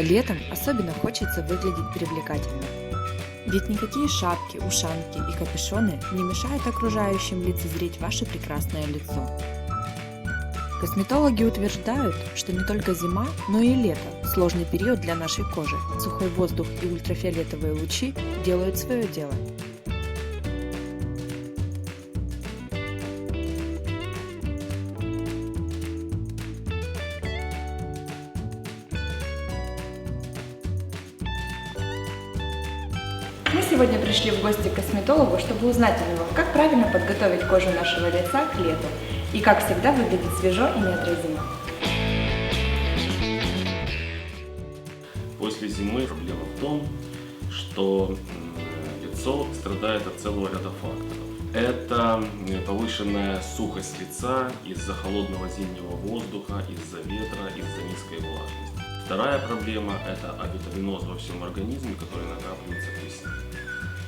Летом особенно хочется выглядеть привлекательно. Ведь никакие шапки, ушанки и капюшоны не мешают окружающим лицезреть ваше прекрасное лицо. Косметологи утверждают, что не только зима, но и лето – сложный период для нашей кожи. Сухой воздух и ультрафиолетовые лучи делают свое дело. Мы сегодня пришли в гости к косметологу, чтобы узнать у него, как правильно подготовить кожу нашего лица к лету и как всегда выглядеть свежо и неотразимо. После зимы проблема в том, что лицо страдает от целого ряда факторов. Это м, повышенная сухость лица из-за холодного зимнего воздуха, из-за ветра, из-за низкой влажности. Вторая проблема – это авитаминоз во всем организме, который накапливается к весне.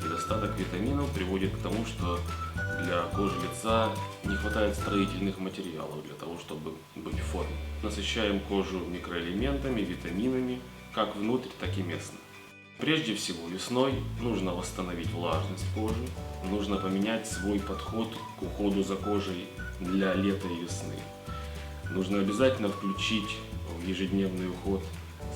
Недостаток витаминов приводит к тому, что для кожи лица не хватает строительных материалов для того, чтобы быть в форме. Насыщаем кожу микроэлементами, витаминами, как внутрь, так и местно. Прежде всего, весной нужно восстановить влажность кожи, нужно поменять свой подход к уходу за кожей для лета и весны. Нужно обязательно включить в ежедневный уход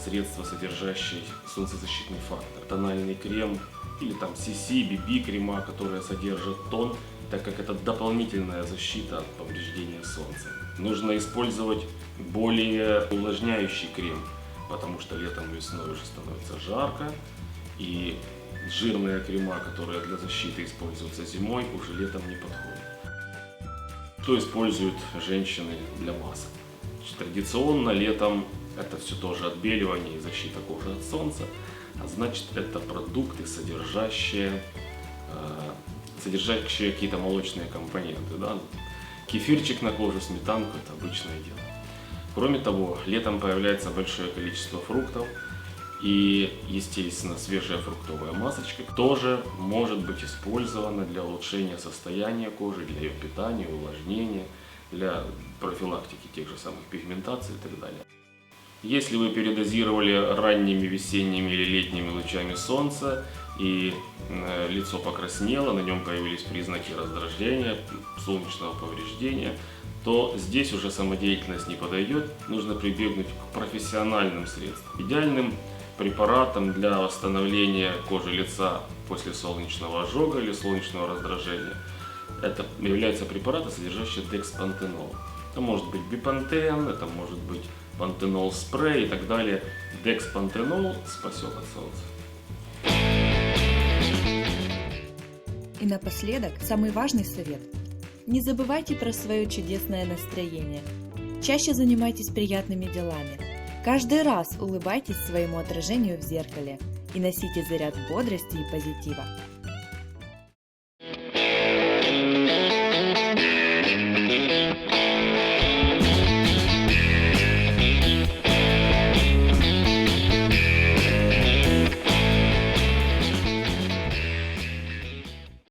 средства, содержащие солнцезащитный фактор, тональный крем или там CC, BB крема, которые содержат тон, так как это дополнительная защита от повреждения солнца. Нужно использовать более увлажняющий крем, потому что летом и весной уже становится жарко, и жирные крема, которые для защиты используются зимой, уже летом не подходят. Что используют женщины для масок? Традиционно летом это все тоже отбеливание и защита кожи от солнца, а значит это продукты, содержащие, э, содержащие какие-то молочные компоненты. Да? Кефирчик на коже, сметанку – это обычное дело. Кроме того, летом появляется большое количество фруктов, и, естественно, свежая фруктовая масочка тоже может быть использована для улучшения состояния кожи, для ее питания, увлажнения, для профилактики тех же самых пигментаций и так далее. Если вы передозировали ранними весенними или летними лучами солнца и э, лицо покраснело, на нем появились признаки раздражения, солнечного повреждения, то здесь уже самодеятельность не подойдет, нужно прибегнуть к профессиональным средствам. Идеальным препаратом для восстановления кожи лица после солнечного ожога или солнечного раздражения это являются препараты, содержащие декспантенол. Это может быть бипантен, это может быть пантенол спрей и так далее. Декспантенол спасет от солнца. И напоследок, самый важный совет. Не забывайте про свое чудесное настроение. Чаще занимайтесь приятными делами. Каждый раз улыбайтесь своему отражению в зеркале и носите заряд бодрости и позитива.